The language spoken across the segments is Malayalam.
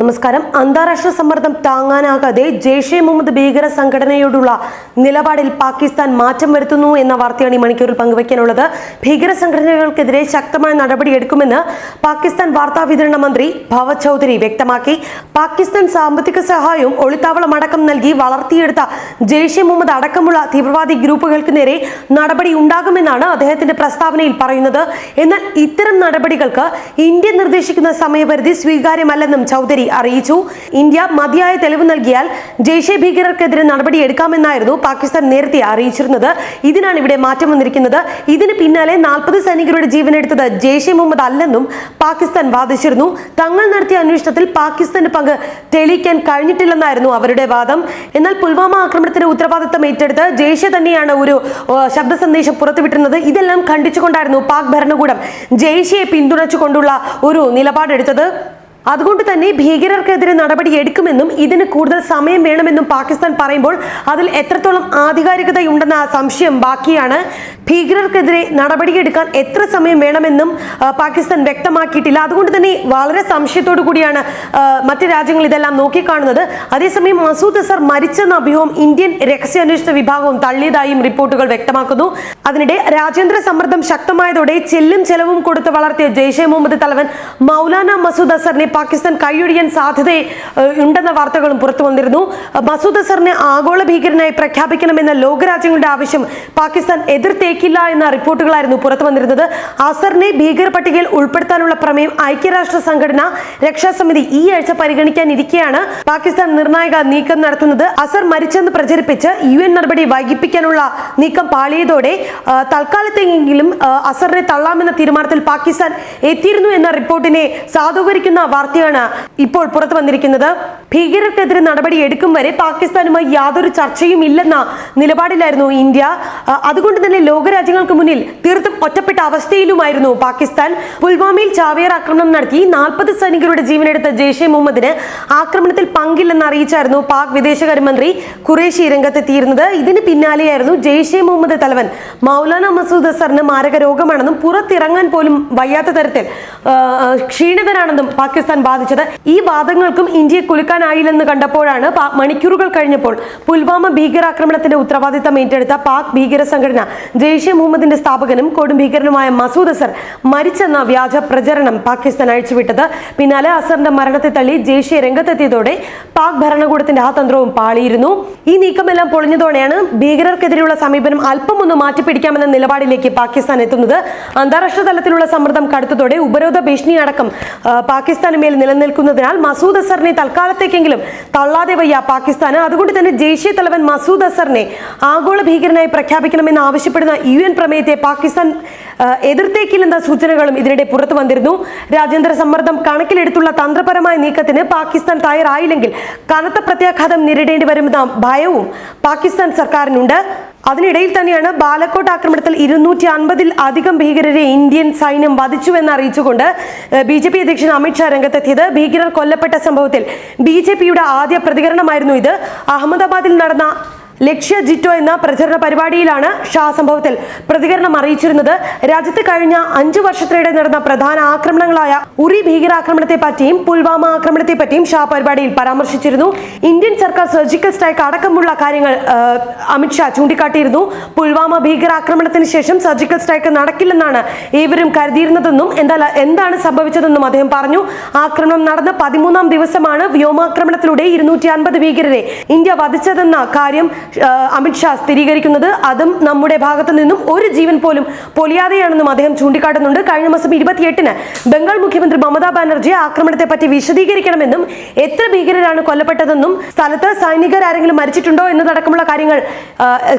നമസ്കാരം. അന്താരാഷ്ട്ര സമ്മർദ്ദം താങ്ങാനാകാതെ ജെയ്ഷെ മുഹമ്മദ് ഭീകര സംഘടനയോടുള്ള നിലപാടിൽ പാകിസ്ഥാൻ മാറ്റം വരുത്തുന്നു എന്ന വാർത്തയാണ് ഈ മണിക്കൂറിൽ പങ്കുവയ്ക്കാനുള്ളത്. ഭീകര സംഘടനകൾക്കെതിരെ ശക്തമായ നടപടിയെടുക്കുമെന്ന് പാകിസ്ഥാൻ വാർത്താ വിതരണ മന്ത്രി ഭവ ചൗധരി വ്യക്തമാക്കി. പാകിസ്ഥാൻ സാമ്പത്തിക സഹായവും ഒളിത്താവളം അടക്കം നൽകി വളർത്തിയെടുത്ത ജെയ്ഷെ മുഹമ്മദ് അടക്കമുള്ള തീവ്രവാദി ഗ്രൂപ്പുകൾക്ക് നേരെ നടപടി ഉണ്ടാകുമെന്നാണ് അദ്ദേഹത്തിന്റെ പ്രസ്താവനയിൽ പറയുന്നത്. എന്നാൽ ഇത്തരം നടപടികൾക്ക് ഇന്ത്യ നിർദ്ദേശിക്കുന്ന സമയപരിധി സ്വീകാര്യമല്ലെന്നും ചൗധരി അറിയിച്ചു. ഇന്ത്യ മതിയായ തെളിവ് നൽകിയാൽ ജെയ്ഷെ ഭീകരർക്കെതിരെ നടപടി എടുക്കാമെന്നായിരുന്നു പാകിസ്ഥാൻ നേരത്തെ അറിയിച്ചിരുന്നത്. ഇതിനാണ് ഇവിടെ മാറ്റം വന്നിരിക്കുന്നത്. ഇതിന് പിന്നാലെ നാൽപ്പത് സൈനികരുടെ ജീവനെടുത്തത് ജെയ്ഷെ മുഹമ്മദ് അല്ലെന്നും പാകിസ്ഥാൻ വാദിച്ചിരുന്നു. തങ്ങൾ നടത്തിയ അന്വേഷണത്തിൽ പാകിസ്ഥാന്റെ പങ്ക് തെളിയിക്കാൻ കഴിഞ്ഞിട്ടില്ലെന്നായിരുന്നു അവരുടെ വാദം. എന്നാൽ പുൽവാമ ആക്രമണത്തിന്റെ ഉത്തരവാദിത്തം ഏറ്റെടുത്ത് ജെയ്ഷെ തന്നെയാണ് ഒരു ശബ്ദ സന്ദേശം പുറത്തുവിട്ടിരുന്നത്. ഇതെല്ലാം ഖണ്ഡിച്ചുകൊണ്ടായിരുന്നു പാക് ഭരണകൂടം ജെയ്ഷയെ പിന്തുണച്ചുകൊണ്ടുള്ള ഒരു നിലപാടെടുത്തത്. അതുകൊണ്ട് തന്നെ ഭീകരർക്കെതിരെ നടപടി എടുക്കുമെന്നും ഇതിന് കൂടുതൽ സമയം വേണമെന്നും പാകിസ്ഥാൻ പറയുമ്പോൾ അതിൽ എത്രത്തോളം ആധികാരികതയുണ്ടെന്ന സംശയം ബാക്കിയാണ്. ഭീകരർക്കെതിരെ നടപടിയെടുക്കാൻ എത്ര സമയം വേണമെന്നും പാകിസ്ഥാൻ വ്യക്തമാക്കിയിട്ടില്ല. അതുകൊണ്ട് തന്നെ വളരെ സംശയത്തോടു കൂടിയാണ് മറ്റു രാജ്യങ്ങൾ ഇതെല്ലാം നോക്കിക്കാണുന്നത്. അതേസമയം മസൂദ് അസർ മരിച്ചെന്ന അഭ്യൂഹം ഇന്ത്യൻ രഹസ്യാന്വേഷണ വിഭാഗവും തള്ളിയതായും റിപ്പോർട്ടുകൾ വ്യക്തമാക്കുന്നു. അതിനിടെ രാജ്യാന്തര സമ്മർദ്ദം ശക്തമായതോടെ ചെല്ലും ചെലവും കൊടുത്ത് വളർത്തിയ ജെയ്ഷെ മുഹമ്മദ് തലവൻ മൗലാന മസൂദ് അസറിനെ പാകിസ്ഥാൻ കൈയൊഴിയാൻ സാധ്യത ഉണ്ടെന്ന വാർത്തകളും പുറത്തു വന്നിരുന്നു. മസൂദ് അസറിനെ ആഗോള ഭീകരനായി പ്രഖ്യാപിക്കണമെന്ന ലോകരാജ്യങ്ങളുടെ ആവശ്യം പാകിസ്ഥാൻ എതിർത്തേക്കില്ല എന്ന റിപ്പോർട്ടുകളായിരുന്നു പുറത്തു വന്നിരുന്നത്. അസറിനെ ഭീകര പട്ടികയിൽ ഉൾപ്പെടുത്താനുള്ള പ്രമേയം ഐക്യരാഷ്ട്ര സംഘടന രക്ഷാസമിതി ഈ ആഴ്ച പരിഗണിക്കാനിരിക്കെയാണ് പാകിസ്ഥാൻ നിർണായക നീക്കം നടത്തുന്നത്. അസർ മരിച്ചെന്ന് പ്രചരിപ്പിച്ച് യു എൻ നടപടി വൈകിപ്പിക്കാനുള്ള നീക്കം പാളിയതോടെ തൽക്കാലത്തെങ്കിലും അസറിനെ തള്ളാമെന്ന തീരുമാനത്തിൽ പാകിസ്ഥാൻ എത്തിയിരുന്നു എന്ന റിപ്പോർട്ടിനെ സാധൂകരിക്കുന്ന വാർത്തയാണ് ഇപ്പോൾ പുറത്തു വന്നിരിക്കുന്നത്. ഭീകരർക്കെതിരെ നടപടി എടുക്കും വരെ പാകിസ്ഥാനുമായി യാതൊരു ചർച്ചയും ഇല്ലെന്ന നിലപാടിലായിരുന്നു ഇന്ത്യ. അതുകൊണ്ട് തന്നെ ലോകരാജ്യങ്ങൾക്ക് മുന്നിൽ തീർത്തും ഒറ്റപ്പെട്ട അവസ്ഥയിലുമായിരുന്നു പാകിസ്ഥാൻ. പുൽവാമയിൽ ചാവേർ ആക്രമണം നടത്തി നാൽപ്പത് സൈനികരുടെ ജീവനെടുത്ത ജെയ്ഷെ മുഹമ്മദിന് ആക്രമണത്തിൽ പങ്കില്ലെന്ന് അറിയിച്ചായിരുന്നു പാക് വിദേശകാര്യമന്ത്രി ഖുറേഷി രംഗത്തെത്തിയിരുന്നത്. ഇതിന് പിന്നാലെയായിരുന്നു ജെയ്ഷെ മുഹമ്മദ് തലവൻ മൗലാന മസൂദ് അസറിന് മാരക രോഗമാണെന്നും പുറത്തിറങ്ങാൻ പോലും വയ്യാത്ത തരത്തിൽ ക്ഷീണിതനാണെന്നും പാകിസ്ഥാൻ ബാധിച്ചത് ഈ വാദങ്ങൾക്കും ഇന്ത്യയെ കുലുക്കാനായില്ലെന്ന് കണ്ടപ്പോഴാണ് മണിക്കൂറുകൾ കഴിഞ്ഞപ്പോൾ പുൽവാമ ഭീകരാക്രമണത്തിന്റെ ഉത്തരവാദിത്തം ഏറ്റെടുത്ത പാക് ഭീകര സംഘടന മുഹമ്മദിന്റെ സ്ഥാപകനും കൊടും ഭീകരനുമായ മസൂദ് അസർ മരിച്ചെന്ന വ്യാജ പ്രചരണം പാകിസ്ഥാൻ അഴിച്ചുവിട്ടത്. പിന്നാലെ അസറിന്റെ മരണത്തെ തള്ളി ജെയ്ഷെ രംഗത്തെത്തിയതോടെ പാക് ഭരണകൂടത്തിന്റെ ആ തന്ത്രവും പാളിയിരുന്നു. ഈ നീക്കമെല്ലാം പൊളിഞ്ഞതോടെയാണ് ഭീകരർക്കെതിരെയുള്ള സമീപനം അല്പം ഒന്ന് മാറ്റിപ്പിടിക്കാമെന്ന നിലപാടിലേക്ക് പാകിസ്ഥാൻ എത്തുന്നത്. അന്താരാഷ്ട്ര തലത്തിലുള്ള സമ്മർദ്ദം കടുത്തതോടെ ഉപരോധ ഭീഷണി അടക്കം പാകിസ്ഥാന് മേൽ നിലനിൽക്കുന്നതിനാൽ മസൂദ് അസറിനെ തൽക്കാലത്തേക്കെങ്കിലും തള്ളാതെ വയ്യ പാകിസ്ഥാന്. അതുകൊണ്ട് തന്നെ ജെയ്ഷെ തലവൻ മസൂദ് അസറിനെ ആഗോള ഭീകരനായി പ്രഖ്യാപിക്കണമെന്ന് ആവശ്യപ്പെടുന്ന യു എൻ പ്രമേയത്തെ പാകിസ്ഥാൻ എതിർത്തേക്കില്ലെന്ന സൂചനകളും ഇതിനിടെ പുറത്തു വന്നിരുന്നു. രാജ്യാന്തര സമ്മർദ്ദം കണക്കിലെടുത്തുള്ള തന്ത്രപരമായ നീക്കത്തിന് പാകിസ്ഥാൻ തയ്യാറായില്ലെങ്കിൽ കനത്ത പ്രത്യാഘാതം നേരിടേണ്ടി വരുമെന്ന ഭയവും പാകിസ്ഥാൻ സർക്കാരിനുണ്ട്. അതിനിടയിൽ തന്നെയാണ് ബാലക്കോട്ട് ആക്രമണത്തിൽ ഇരുന്നൂറ്റി അൻപതിൽ അധികം ഭീകരരെ ഇന്ത്യൻ സൈന്യം വധിച്ചുവെന്ന് അറിയിച്ചുകൊണ്ട് ബി ജെ പി അധ്യക്ഷൻ അമിത്ഷാ രംഗത്തെത്തിയത്. ഭീകരർ കൊല്ലപ്പെട്ട സംഭവത്തിൽ ബി ജെ പിയുടെ ആദ്യ പ്രതികരണമായിരുന്നു ഇത്. അഹമ്മദാബാദിൽ നടന്ന ലക്ഷ്യ ജിറ്റോ എന്ന പ്രചരണ പരിപാടിയിലാണ് ഷാ സംഭവത്തിൽ പ്രതികരണം അറിയിച്ചിരുന്നത്. രാജ്യത്ത് കഴിഞ്ഞ അഞ്ചു വർഷത്തിനിടെ നടന്ന പ്രധാന ആക്രമണങ്ങളായ ഉറി ഭീകരാക്രമണത്തെ പറ്റിയും പുൽവാമ ആക്രമണത്തെ പറ്റിയും ഷാ പരിപാടിയിൽ പരാമർശിച്ചിരുന്നു. ഇന്ത്യൻ സർക്കാർ സർജിക്കൽ സ്ട്രൈക്ക് അടക്കമുള്ള കാര്യങ്ങൾ അമിത്ഷാ ചൂണ്ടിക്കാട്ടിയിരുന്നു. പുൽവാമ ഭീകരാക്രമണത്തിന് ശേഷം സർജിക്കൽ സ്ട്രൈക്ക് നടക്കില്ലെന്നാണ് ഏവരും കരുതിയിരുന്നതെന്നും എന്താ എന്താണ് സംഭവിച്ചതെന്നും അദ്ദേഹം പറഞ്ഞു. ആക്രമണം നടന്ന പതിമൂന്നാം ദിവസമാണ് വ്യോമാക്രമണത്തിലൂടെ ഇരുന്നൂറ്റി അൻപത് ഭീകരരെ ഇന്ത്യ വധിച്ചതെന്ന കാര്യം അമിത്ഷാ സ്ഥിരീകരിക്കുന്നത് അതും നമ്മുടെ ഭാഗത്തു നിന്നും ഒരു ജീവൻ പോലും പൊലിയാതെയാണെന്നും അദ്ദേഹം ചൂണ്ടിക്കാട്ടുന്നുണ്ട്. കഴിഞ്ഞ മാസം ഇരുപത്തിയെട്ടിന് ബംഗാൾ മുഖ്യമന്ത്രി മമതാ ബാനർജി ആക്രമണത്തെ പറ്റി വിശദീകരിക്കണമെന്നും എത്ര ഭീകരരാണ് കൊല്ലപ്പെട്ടതെന്നും സ്ഥലത്ത് സൈനികർ ആരെങ്കിലും മരിച്ചിട്ടുണ്ടോ എന്നതടക്കമുള്ള കാര്യങ്ങൾ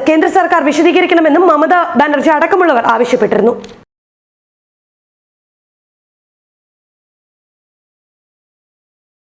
കേന്ദ്ര സർക്കാർ വിശദീകരിക്കണമെന്നും മമതാ ബാനർജി അടക്കമുള്ളവർ ആവശ്യപ്പെട്ടിരുന്നു.